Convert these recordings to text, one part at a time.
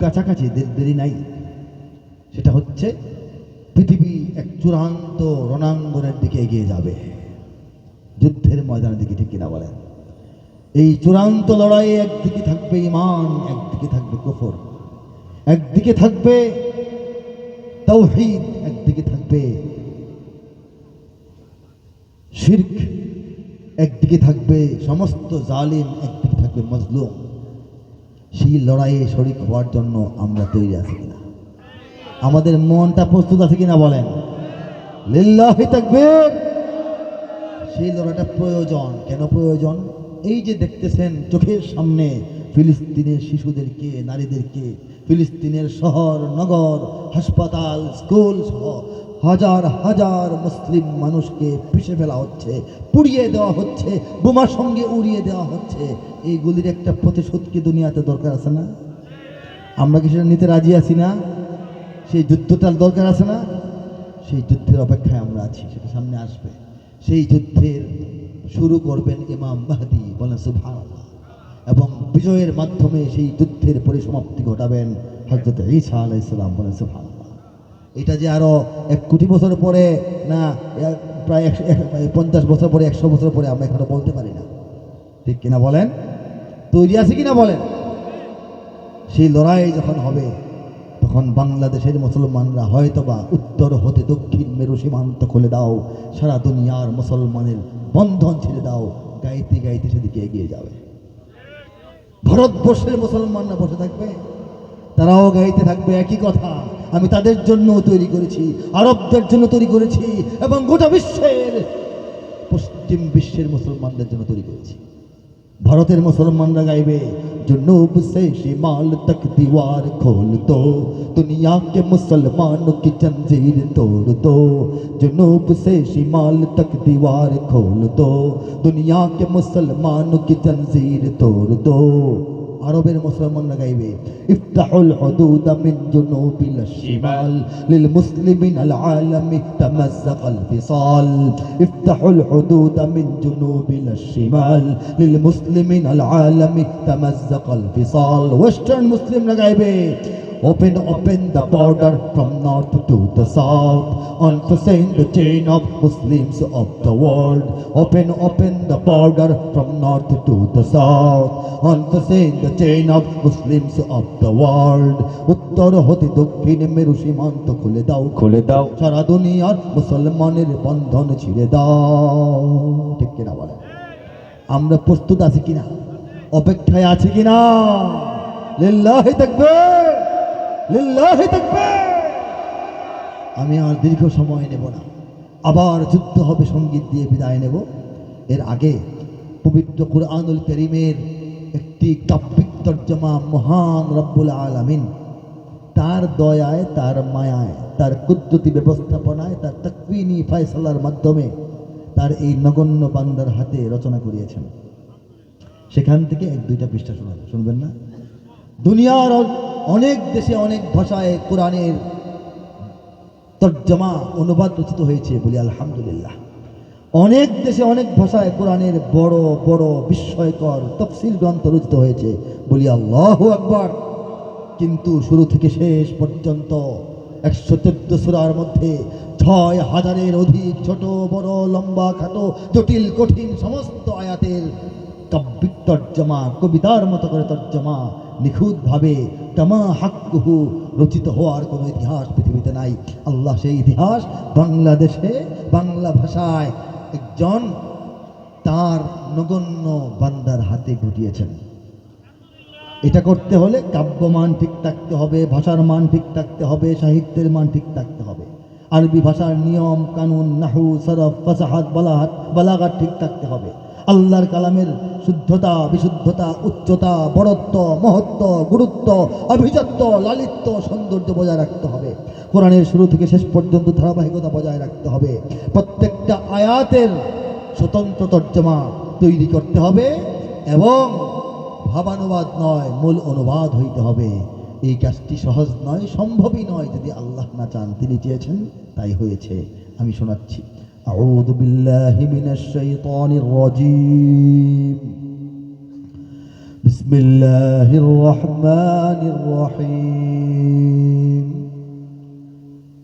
কাছাকাছি দের- নাই। সেটা হচ্ছে, পৃথিবী এক চূড়ান্ত রণাঙ্গনের দিকে এগিয়ে যাবে। যুদ্ধের ময়দানের দিকে, ঠিক কিনা বলেন? এই চূড়ান্ত লড়াইয়ে একদিকে থাকবে ইমান একদিকে থাকবে কুফর। একদিকে থাকবে তৌহিদ একদিকে থাকবে শির্ক, একদিকে থাকবে সমস্ত জালিম, একদিকে থাকবে মজলুম। সেই লড়াইয়ে শরিক হওয়ার জন্য আমরা তৈরি আছি কিনা? আমাদের মনটা প্রস্তুত আছে কিনা বলেন? তাকবীর। সেই লড়াইটা প্রয়োজন। কেন প্রয়োজন? এই যে দেখতেছেন চোখের সামনে ফিলিস্তিনের শিশুদেরকে, নারীদেরকে, ফিলিস্তিনের শহর, নগর, হাসপাতাল, স্কুল সহ হাজার হাজার মুসলিম মানুষকে পিষে ফেলা হচ্ছে, পুড়িয়ে দেওয়া হচ্ছে বোমার সঙ্গে উড়িয়ে দেওয়া হচ্ছে। এইগুলির একটা প্রতিশোধ কি দুনিয়াতে দরকার আছে না? আমরা কি সেটা নিতে রাজি আছি না? সেই যুদ্ধটার দরকার আছে না? সেই যুদ্ধের অপেক্ষায় আমরা আছি, সেটা সামনে আসবে। সেই যুদ্ধের শুরু করবেন ইমাম মাহদি, বলেন সুবহানাল্লাহ। এবং বিজয়ের মাধ্যমে সেই যুদ্ধের পরিসমাপ্তি ঘটাবেন হজরত ঈসা আলাইসালাম বলেন সুবহানাল্লাহ। এটা যে আরও এক কোটি বছর পরে না প্রায় একশো এক- পঞ্চাশ বছর পরে, একশো বছর পরে আমরা এখনও বলতে পারি না। ঠিক কিনা বলেন? তৈরি আছে কিনা বলেন? সেই লড়াই যখন হবে, তখন বাংলাদেশের মুসলমানরা হয়তোবা উত্তর হতে দক্ষিণ মেরু সীমান্ত খুলে দাও, সারা দুনিয়ার মুসলমানের বন্ধন ছেড়ে দাও, গাইতে গাইতে সেদিকে এগিয়ে যাবে। ভারতবর্ষের মুসলমানরা বসে থাকবে, তারাও গাইতে থাকবে একই কথা। আমি তাদের জন্য তৈরি করেছি আরবদের জন্য তৈরি করেছি এবং গোটা বিশ্বের পশ্চিম বিশ্বের মুসলমানদের জন্য তৈরি করেছি ভারতের মুসলমানরা গাইবে जुनूब से शिमाल तक दीवार खोल दो दुनिया के मुसलमानों की जंजीर तोड़ दो जुनूब से शिमाल तक दीवार खोल दो दुनिया के मुसलमानों की जंजीर तोड़ दो আরবের মুসলমানরা গাইবে ইফতাহুল হুদুদ মিন জুনুবিল শিমাল লিল মুসলিমিন আল আলামি তামাজ্জাকাল ফিসাল ইফতাহুল হুদুদ মিন জুনুবিল শিমাল লিল মুসলিমিন আল আলামি তামাজ্জাকাল ফিসাল ওয়েস্টার্ন মুসলিমরা গাইবে Open, open the border from north to the south, unforeseen the chain of Muslims of the world. Open, open the border from north to the south, unforeseen the chain of Muslims of the world. উত্তর হতে দক্ষিণ মেরু সীমান্ত খুলে দাও খুলে দাও সারা দুনিয়ার মুসলমানের বন্ধন ছিঁড়ে দাও ঠিক কিনা বলে আমরা প্রস্তুত আছি কিনা অপেক্ষায় আছি কিনা লিল্লাহি তাকবীর লিল্লাহি তাকবীর আমি আর দীর্ঘ সময় নেব না। আবার যুদ্ধ হবে, সংগীত দিয়ে বিদায় নেব। এর আগে পবিত্র কুরআনুল করিমের একটি কাব্যিক তর্জমা মহান রব্বুল আলামিন, তার দয়ায়, তার মায়ায়, তার কুদ্রতি ব্যবস্থাপনায়, তার তকবিনী ফয়সালার মাধ্যমে তার এই নগণ্য বান্দার হাতে রচনা করিয়েছেন। সেখান থেকে এক দুইটা পৃষ্ঠা শোনান, শুনবেন না? দুনিয়ার অনেক দেশে অনেক ভাষায় কোরআনের তর্জমা, অনুবাদ রচিত হয়েছে বলি আলহামদুলিল্লাহ। অনেক দেশে অনেক ভাষায় কোরআনের বড় বড়, বিস্ময়কর তফসিল গ্রন্থ রচিত হয়েছে বলি আল্লাহ আকবার। কিন্তু শুরু থেকে শেষ পর্যন্ত একশো চোদ্দ সুরার মধ্যে ছয় হাজারের অধিক ছোট, বড়, লম্বা, খাটো, জটিল, কঠিন সমস্ত আয়াতের কাব্যিক তর্জমা কবিতার মতো করে তর্জমা, নিখুঁতভাবে তামা হাক্কুহু রচিত হওয়ার কোনো ইতিহাস পৃথিবীতে নাই। আল্লাহ সেই ইতিহাস বাংলাদেশে, বাংলা ভাষায় একজন তার নগণ্য বান্দার হাতে ঘটিয়েছেন এটা করতে হলে কাব্যমান ঠিক থাকতে হবে, ভাষার মান ঠিক থাকতে হবে, সাহিত্যের মান ঠিক থাকতে হবে। আরবি ভাষার নিয়ম, কানুন নাহু সরফ, ফাসাহাত, বালাহাত বালাঘাট ঠিক থাকতে হবে। আল্লাহর কালামের শুদ্ধতা, বিশুদ্ধতা, উচ্চতা, বড়ত্ব, মহত্ব, গুরুত্ব অভিজাত্য লালিত্য, সৌন্দর্য বজায় রাখতে হবে। কোরআনের শুরু থেকে শেষ পর্যন্ত ধারাবাহিকতা বজায় রাখতে হবে। প্রত্যেকটা আয়াতের স্বতন্ত্র তর্জমা তৈরি করতে হবে এবং ভাবানুবাদ নয়, মূল অনুবাদ হইতে হবে। এই কাজটি সহজ নয় সম্ভবই নয় যদি আল্লাহ না চান তিনি চেয়েছেন তাই হয়েছে আমি শোনাচ্ছি أعوذ بالله من الشيطان الرجيم بسم الله الرحمن الرحيم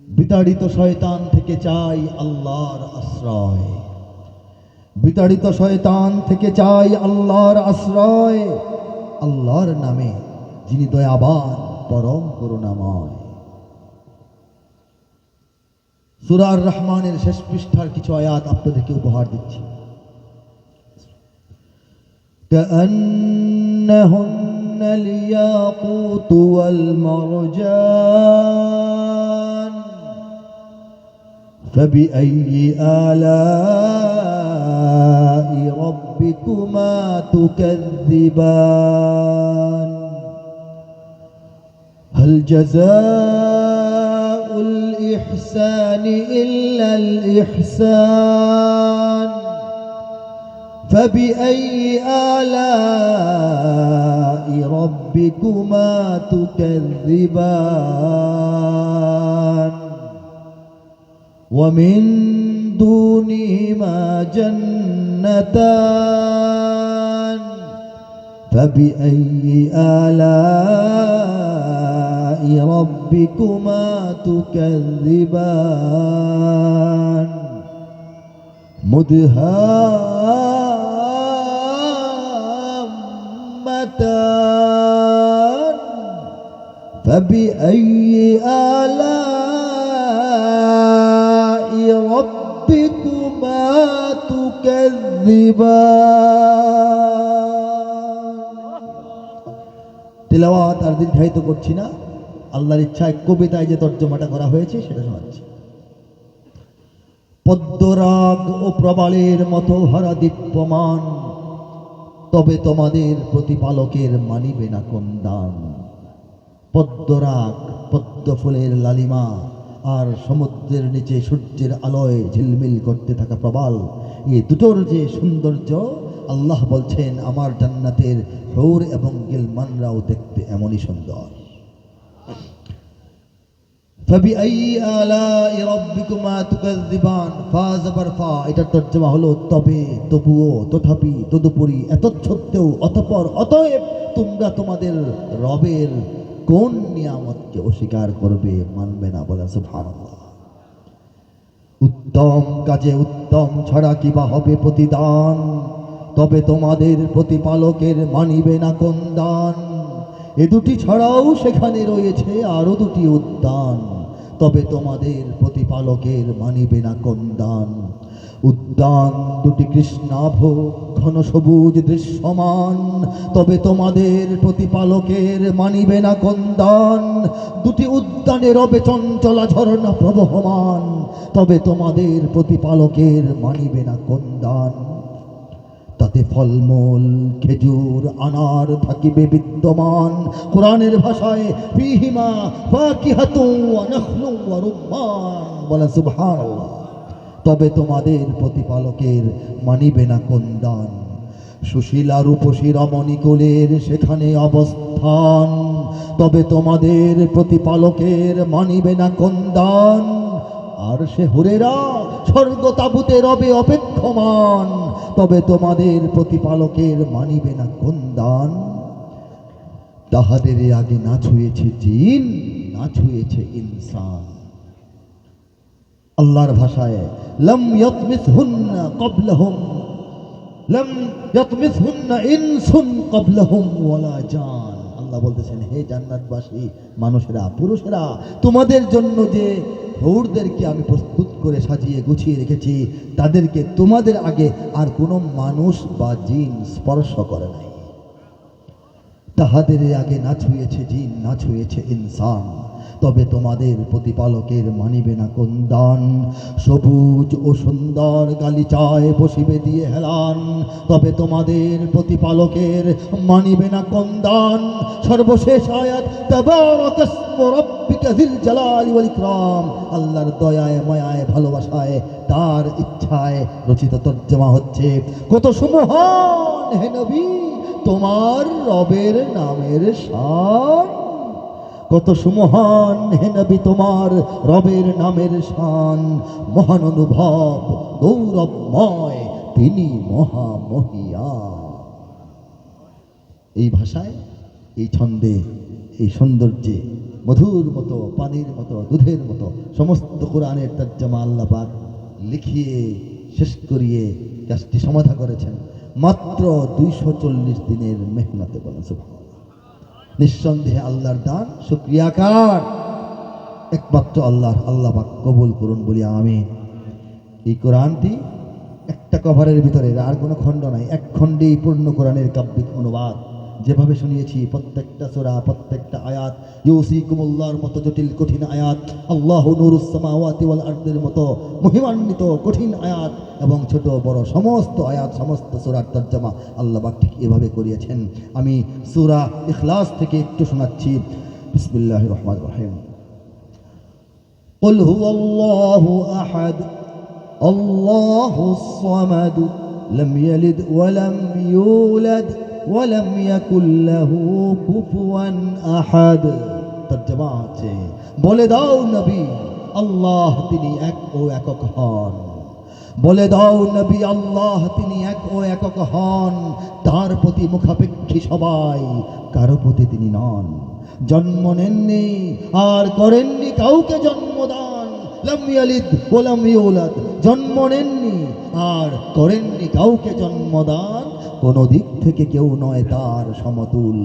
বিতাড়িত শয়তান থেকে চাই আল্লাহর আশ্রয় বিতাড়িত শয়তান থেকে চাই আল্লাহর আশ্রয় আল্লাহর নামে যিনি দয়াবান পরম করুণাময় সুরার রহমানের শেষ পৃষ্ঠার কিছু আয়াত আপনাদেরকে উপহার দিচ্ছি كأنهن الياقوت والمرجان فبأي آلاء ربكما تكذبان هل جزاء الإحسان إلا الإحسان فبأي آلاء ربكما تكذبان؟ ومن دونهما جنتان فبأي آلاء ربكما تكذبان مدهامتان فبأي آلاء ربكما تكذبان তেলাওয়াত আর দীর্ঘায়িত করছি না আল্লাহর ইচ্ছায় কবিতায় যে তর্জমাটা করা হয়েছে, সেটা শোনাচ্ছি। পদ্মরাগ ও প্রবালের মতো হারা দীপ্যমান, তবে তোমাদের প্রতিপালকের মানিবে না কোন দান। পদ্মরাগ পদ্ম ফুলের লালিমা, আর সমুদ্রের নিচে সূর্যের আলোয় ঝিলমিল করতে থাকা প্রবাল এই দুটোর যে সৌন্দর্য, আল্লাহ বলছেন, আমার জান্নাতের হৌর এবং গিলমানরাও দেখতে এমনই সুন্দর। فبأي آلاء ربكما تكذبان ফা জবর ফা এটার তর্জমা হলো তবে তবুও তথাপি তদুপরি এত সত্ত্বেও অতপর অতএব তোমরা তোমাদের রবের কোন নিয়ামতকে অস্বীকার করবে মানবে না বলে সুবহানাল্লাহ উত্তম কাজে উত্তম ছাড়া কিবা হবে প্রতিদান তবে তোমাদের প্রতিপালকের মানিবে না কোন দান এ দুটি ছাড়াও সেখানে রয়েছে আরো দুটি উদ্যান তবে তোমাদের প্রতিপালকের মানিবে না কোন দান উদ্যান দুটি কৃষ্ণাভ, ঘন সবুজ দৃশ্যমান। তবে তোমাদের প্রতিপালকের মানিবে না কোন দান দুটি উদ্যানে রবে চঞ্চলা ঝরনা প্রবহমান। তবে তোমাদের প্রতিপালকের মানিবে না কোন দান তাতে ফলমূল, খেজুর, আনার থাকিবে বিদ্যমান। কোরআনের ভাষায়, ফিহিমা ফাকিহাতু ওয়া নাখলু ওয়া রুম্মান। তবে তোমাদের প্রতিপালকের মানিবে না কোন দান। সুশীলা রূপসী রমণী কোলের সেখানে অবস্থান। তবে তোমাদের প্রতিপালকের মানিবে না কোন দান। আর সে হুরেরা স্বর্গ তাবুতে রবে অপেক্ষমান, তবে তোমাদের প্রতিপালকের মানিবে না কোন দান তাহাদের আগে না ছুঁয়েছে জিন, না ছুঁয়েছে ইনসান। আল্লাহর ভাষায়, লম ইয়াতমিসহুন্না ক্বাবলাহুম লম ইয়াতমিসহুন্না ইনসুন ক্বাবলাহুম ওয়ালা জান। আল্লাহ বলতেছেন, হে জান্নাতবাসী, মানুষেরা, পুরুষেরা, তোমাদের জন্য যে হৌরদেরকে আমি প্রস্তুত করে সাজিয়ে গুছিয়ে রেখেছি, তাদেরকে তোমাদের আগে আর কোনো মানুষ বা জিন স্পর্শ করে নাই। তাহাদের আগে না ছুঁয়েছে জিন, না ছুঁয়েছে ইনসান। তবে তোমাদের প্রতিপালকের মানিবে না কোন দান। সবুজ ও সুন্দর গালিচায় বসিবে দিয়ে হেলান। তবে তোমাদের প্রতিপালকের মানিবে না কোন দান। সর্বশেষ আয়াত আল্লাহর দয়ায়, মায়ায়, ভালোবাসায়, তার ইচ্ছায় রচিত তর্জমা হচ্ছে, কত সুমহান হে নবী, তোমার রবের নামের শান কত সুমহান হে নবী তোমার রবের নামের শান, মহান অনুভব, গৌরবময়, তিনি মহামহিয়া এই ভাষায়, এই ছন্দে, এই সৌন্দর্যে, মধুর মতো, পানির মতো, দুধের মতো, সমস্ত কোরআনের তর্জমা আল্লাহ পাক লিখিয়ে, শেষ করিয়ে কাজটি সমাধা করেছেন মাত্র দুইশো চল্লিশ দিনের মেহনতে সুবহানাল্লাহ। নিঃসন্দেহে আল্লাহর দান, শুক্রিয়াকার। একমাত্র আল্লাহর, আল্লাহ কবুল করুন বলি আমি এই কোরআনটি একটা কভারের ভিতরে, আর কোনো খণ্ড নাই, এক খণ্ডেই পূর্ণ কোরআনের কাব্যিক অনুবাদ। যেভাবে শুনিয়েছি প্রত্যেকটা সোরা প্রত্যেকটা আয়াত ইউসি কুমুল্লার মতো জটিল কঠিন আয়াত আল্লাহ নুরুসামাওয়াতি ওয়াল আরদের মতো মহিমান্বিত কঠিন আয়াত এবং ছোট বড় সমস্ত আয়াত সমস্ত সুরার তর্জমা আল্লাহ পাক ঠিক এভাবে করিয়েছেন আমি সূরা ইখলাস থেকে একটু শোনাচ্ছি বিসমিল্লাহির রহমানির রহিম قل هو الله أحد الله الصمد لم يلد ولم يولد ওয়ালাম ইয়াকুল্লাহু কুফুয়ান আহাদ। তর্জমা আছে, বলে দাও নবী, আল্লাহ তিনি এক ও একক হন। বলে দাও নবী, আল্লাহ তিনি এক ও একক হন। তার প্রতি মুখাপেক্ষী সবাই কারও প্রতি তিনি নন। জন্ম নেননি, আর করেননি কাউকে জন্মদান। লামিয়ালিদ ওলাম ইউলাদ। জন্ম নেননি, আর করেননি কাউকে জন্মদান। কোন দিক থেকে কেউ নয় তার সমতুল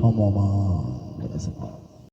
সমমান।